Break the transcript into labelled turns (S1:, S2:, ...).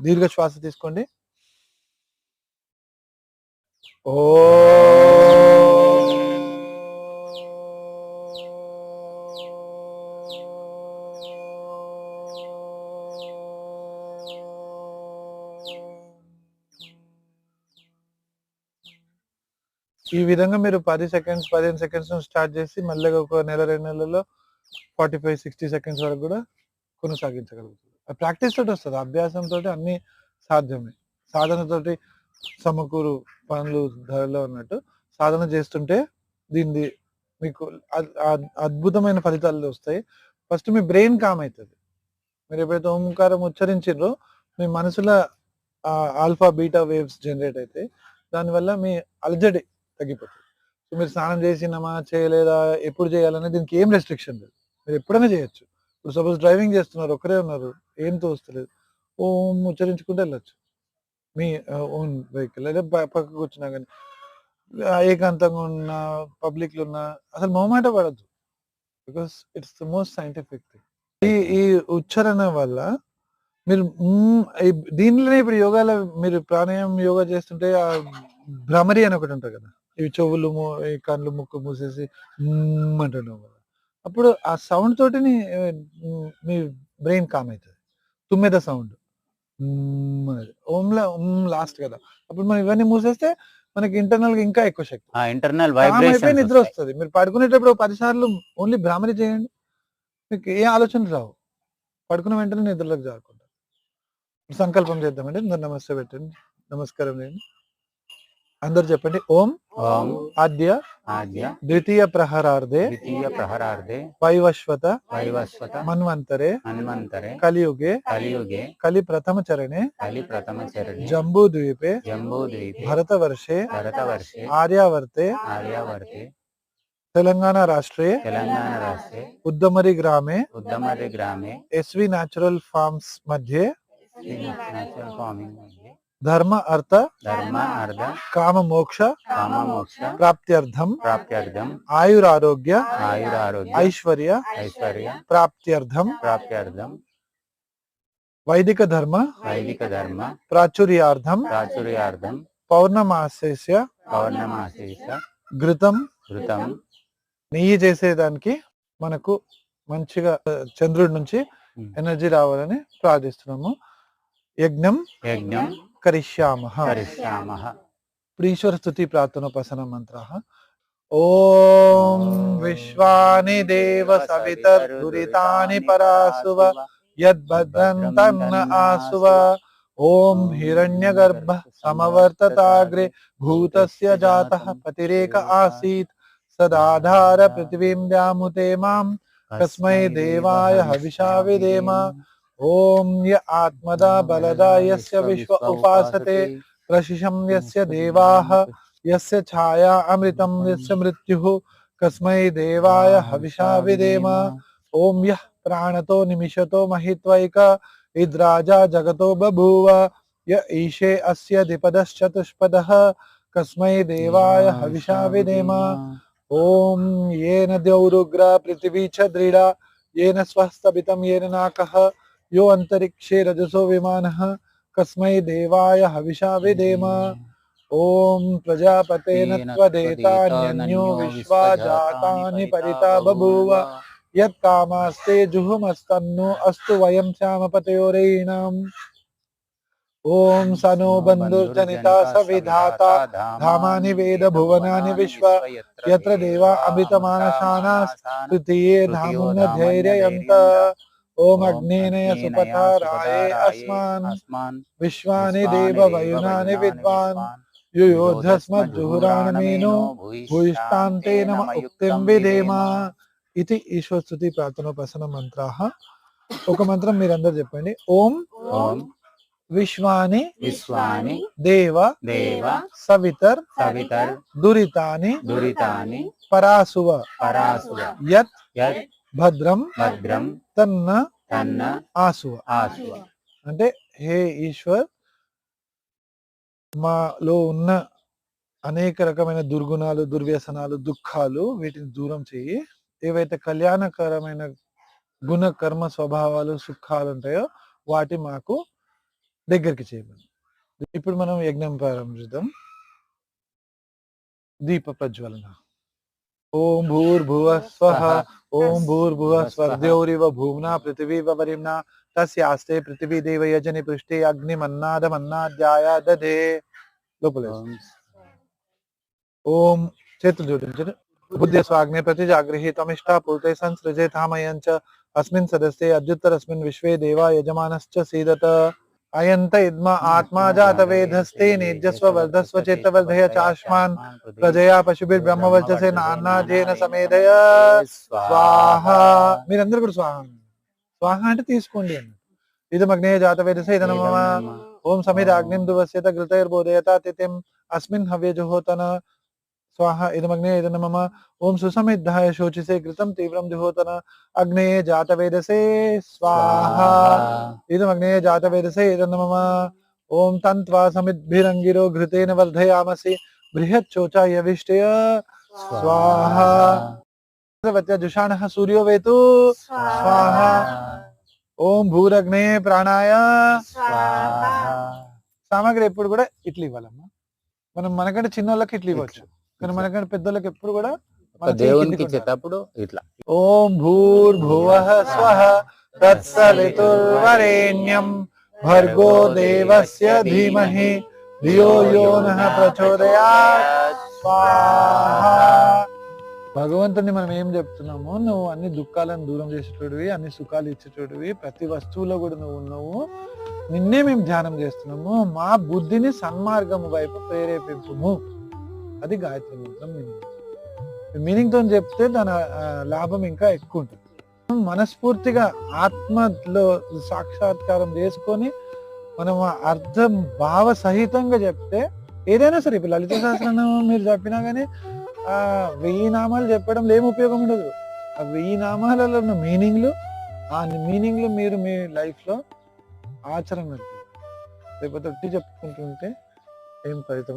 S1: దీర్ఘ శ్వాస తీసుకోండి. ఓ. ఈ విధంగా మీరు పది సెకండ్స్ పదిహేను సెకండ్స్ స్టార్ట్ చేసి మళ్ళీ ఒక నెల రెండు నెలల్లో ఫార్టీ ఫైవ్ సిక్స్టీ సెకండ్స్ వరకు కూడా కొనసాగించగలుగుతుంది ప్రాక్టీస్ తోటి వస్తుంది. అభ్యాసంతో అన్ని సాధ్యమే. సాధనతోటి సమకూరు పనులు ధరలో ఉన్నట్టు సాధన చేస్తుంటే దీన్ని మీకు అద్భుతమైన ఫలితాలు వస్తాయి. ఫస్ట్ మీ బ్రెయిన్ కామ్ అవుతుంది మీరు ఎప్పుడైతే ఓంకారం ఉచ్చరించారో మీ మనసులో ఆల్ఫా బీటా వేవ్స్ జనరేట్ అవుతాయి దానివల్ల మీ అలజడి తగ్గిపోతుంది. సో మీరు స్నానం చేసినామా చేయలేదా ఎప్పుడు చేయాలనే దీనికి ఏం రెస్ట్రిక్షన్ లేదు. మీరు ఎప్పుడైనా చేయొచ్చు. ఇప్పుడు సపోజ్ డ్రైవింగ్ చేస్తున్నారు ఒకరే ఉన్నారు ఏం తోస్తలేదు ఓం ఉచ్చరించుకుంటూ వెళ్ళచ్చు. మీ ఓన్ వెహికల్ లేదా పక్కకు వచ్చినా కానీ ఏకాంతంగా ఉన్న పబ్లిక్లో ఉన్న అసలు మొహమాట పడద్దు. Because it's the most scientific thing ఈ ఈ ఉచ్చారణ వల్ల మీరు దీనిలోనే ఇప్పుడు యోగాలో మీరు ప్రాణాయామం యోగా చేస్తుంటే ఆ భ్రమరి అని ఒకటి ఉంటుంది కదా ఇవి చెవులు ఈ కళ్ళు ముక్కు మూసేసి అంటున్నాం కదా. అప్పుడు ఆ సౌండ్ తోటిని ఆ, మ్, బ్రెయిన్ కామ్ అవుతుంది తుమ్మెద సౌండ్. ఓంలా లాస్ట్ కదా. అప్పుడు మనం ఇవన్నీ మూసేస్తే మనకి ఇంటర్నల్గా ఇంకా ఎక్కువ శక్తి.
S2: ఇంటర్నల్
S1: అయిపోయి నిద్ర
S2: వైబ్రేషన్
S1: వస్తుంది. మీరు పడుకునేటప్పుడు పది సార్లు ఓన్లీ భ్రామరి చేయండి. మీకు ఏ ఆలోచన రావు. పడుకున్న వెంటనే నిద్రలోకి జారుకుంటారు. సంకల్పం చేద్దామండి. అందరు నమస్తే పెట్టండి. నమస్కారం చేయండి. అందరు చెప్పండి. ఓం. ఆద్య द्वितीय प्रहरार्धे।
S2: द्वितीय प्रहरार्धे।
S1: वैवस्वत
S2: वैवस्वत
S1: मन्वंतरे
S2: मन्वंतरे
S1: कलियुगे।
S2: कलियुगे।
S1: कलि प्रथम चरणे
S2: कलि प्रथम चरणे
S1: जम्बू द्वीपे
S2: जम्बू
S1: द्वीपे
S2: भरत
S1: वर्षे
S2: भरत
S1: वर्षे आर्यावर्ते।
S2: आर्यावर्ते। तेलंगाना
S1: राष्ट्रीय तेलंगाना
S2: राष्ट्रीय उद्दमरी
S1: ग्रामे। उद्दमरी ग्रामे। एसवी
S2: नेचुरल फार्म्स मध्ये।
S1: नेचुरल फ़ार्मिंग ధర్మ అర్థ
S2: ధర్మ అర్థ
S1: కామ మోక్ష
S2: కామ మోక్ష
S1: ప్రాప్త్యర్థం
S2: ప్రాప్త్యర్థం
S1: ఆయురారోగ్య
S2: ఆయురారోగ్య
S1: ఐశ్వర్య
S2: ఐశ్వర్య
S1: ప్రాప్త్యర్థం
S2: ప్రాప్త్యర్థం
S1: వైదిక ధర్మ
S2: వైదిక ధర్మ
S1: ప్రాచుర్యార్థం
S2: ప్రాచుర్యార్థం
S1: పౌర్ణమాస్యస్య
S2: పౌర్ణమాసీస
S1: ఘృతం
S2: ఘృతం
S1: నెయ్యి చేసేదానికి మనకు మంచిగా చంద్రుడి నుంచి. ఎనర్జీ రావాలని ప్రార్థిస్తున్నాము యజ్ఞం
S2: యజ్ఞం
S1: కరిష్యామ
S2: కరిష్యామః
S1: ఇప్పుడు ఈశ్వర స్థుతి ప్రార్థనోపాసన మంత్ర ఓం విశ్వాని దేవ సవితర్దురితాని పరాసువ యద్భద్రంతన్న ఆసువ ఓం హిరణ్యగర్భ సమవర్తతాగ్రే భూతస్య జాతః పతిరేక ఆసీత్ సదాధార పృథివీం వ్యాముతే మాం కస్మై దేవాయ హవిషా విధేమ ॐ य आत्मदा बलदा यस्य विश्व उपासते प्रशिशं यस्य देवाः यस्य छाया अमृतं यस्य मृत्युः कस्मै देवाय हविषा विदेम। ॐ यः प्राणतो निमिषतो महित्वैक इद्राजा जगतो बभूव य ईशे अस्य दिपदश्चतुष्पदः कस्मै देवाय हविषा विदेम। ॐ येन द्यौरुग्र पृथिवी च दृढा येन स्वस्तभितं येन नाकः यो अन्तरिक्षे रजसो विमानः कस्मै देवाय हविषा विधेम ॐ प्रजापतेन त्वदेतान्यो विश्वा जातानि परिता बभूव। यत्कामास्ते जुहुमस्तन्नो अस्तु वयं श्यामपतयोरेणाम्। ॐ स नो बन्धुर्जनिता स विधाता धामानि वेद भुवनानि विश्व। यत्र देवा अमृतमानसानास्। तृतीये धामुन्न धैर्ययन्त। ఓం అగ్నేనయ సుపతారాయ అస్మాన్.
S2: విశ్వాని
S1: దేవ వయునాని విద్వాన్. యుయోధస్మ యుయోధస్మజ్జుహురాణమేనో భూయిష్టాంతే నమ ఉక్తిం విధేమ. ఇది ఈశ్వరస్తుతి ప్రార్థనోపాసన మంత్ర ఒక మంత్రం మీరందరూ చెప్పండి. ఓం విశ్వాని
S2: విశ్వాని
S1: దేవ
S2: దేవ
S1: సవితర్
S2: సవితర్
S1: దురితాని
S2: దురితాని
S1: పరాసువ
S2: పరాసువ
S1: యత్
S2: యత్
S1: భద్రం
S2: భద్రం
S1: తన్న
S2: తన్న
S1: ఆసువ
S2: ఆసువ
S1: అంటే హే ఈశ్వర్ మాలో ఉన్న అనేక రకమైన దుర్గుణాలు దుర్వ్యసనాలు దుఃఖాలు వీటిని దూరం చెయ్యి. ఏవైతే కళ్యాణకరమైన గుణ కర్మ స్వభావాలు సుఖాలు ఉంటాయో వాటి మాకు దగ్గరికి చేయమని. ఇప్పుడు మనం యజ్ఞం ప్రారంభిద్దాం. దీప ప్రజ్వలన. ओम भूर्भुव स्व ओम भूर्भुव स्व। द्यौरिव भूमना पृथ्वी वरिमना तस्यास्ते पृथ्वी देव यजनी पृष्ठे अग्निमन्नादमन्नाद्याया दधे। लोक दधे ओम क्षेत्र जोड़ बुद्ध स्वाग्ने प्रतिजागृहि तमिष्ठा पुलते संसृजे थामयञ्च अस्मिन् सदस्ये अद्युत्तरस्मिन् विश्वे देवा यजमानश्च सीदत। అయంత ఇద్మ ఆత్మా జాత వేదస్తే నేజ్యస్వ వర్ధస్వ చిత్తవర్ధయ చాష్మాన్ ప్రజయా పశుభిర్ బ్రహ్మవర్చసే నాన్నాజేన సమేదయ స్వాహ మీరందరూ కూడా స్వాహ. స్వాహ అంటే తీసుకోండి ఇది మగ్నే జాత వేదసే ఇదన మమ ఓం సమిర అగ్నిం దువస్యత ఘృతైర్బోధయత తిథిం అస్మిన్ హవ్య జుహోతన స్వాహ ఇదమగ్నే ఇదన మమ ఓం సుసమిద్ధాయ శోచిసే కృతం తీవ్రం జుహోతన అగ్నే జాత వేదసే స్వాహ ఇదమగ్నే జాత వేదసే ఇదన మమ ఓం తంత్వా సమిద్భిరంగిరో ఘృతేన వర్ధయామసి బృహత్ చోచాయ విష్టయ స్వాహ జుషాణ సూర్యో వేతు స్వాహ ఓం భూరగ్నే ప్రాణాయ సామాగ్రి ఎప్పుడు కూడా ఇట్లా ఇవ్వాలమ్మా మనం మనకంటే చిన్న వాళ్ళకి ఇట్లా ఇవ్వచ్చు కానీ మనకంటే పెద్దోళ్ళకి ఎప్పుడు కూడా
S2: దేవునికి. ఇచ్చేటప్పుడు ఇట్లా.
S1: ఓం భూర్భువ స్వః తత్సవితుర్వరేణ్యం. భర్గో దేవస్య ధీమహి. ధియో యో నః ప్రచోదయాత్. స్వాహ. భగవంతుని మనం ఏం చెప్తున్నాము నువ్వు అన్ని దుఃఖాలను దూరం చేసేటోడివి అన్ని సుఖాలు ఇచ్చేటోడివి ప్రతి వస్తువులో కూడా నువ్వు ఉన్నావు. నిన్నే మేము ధ్యానం చేస్తున్నాము. మా బుద్ధిని సన్మార్గము వైపు ప్రేరేపింపుము అది గాయత్రి మంత్రం మీనింగ్ మీనింగ్తో చెప్తే దాని లాభం ఇంకా ఎక్కువ ఉంటుంది. మనస్ఫూర్తిగా ఆత్మలో సాక్షాత్కారం చేసుకొని మనం ఆ అర్థం భావ సహితంగా చెప్తే ఏదైనా సరే ఇప్పుడు లలిత సహస్రనామం మీరు చెప్పినా కానీ ఆ వెయ్యి నామాలు చెప్పడం ఏం ఉపయోగం ఉండదు. ఆ వెయ్యి నామాలలో ఉన్న మీనింగ్లు ఆ మీనింగ్లు మీరు మీ లైఫ్లో ఆచరణ లేకపోతే ఒట్టి చెప్పుకుంటుంటే ఏం ఫలితం?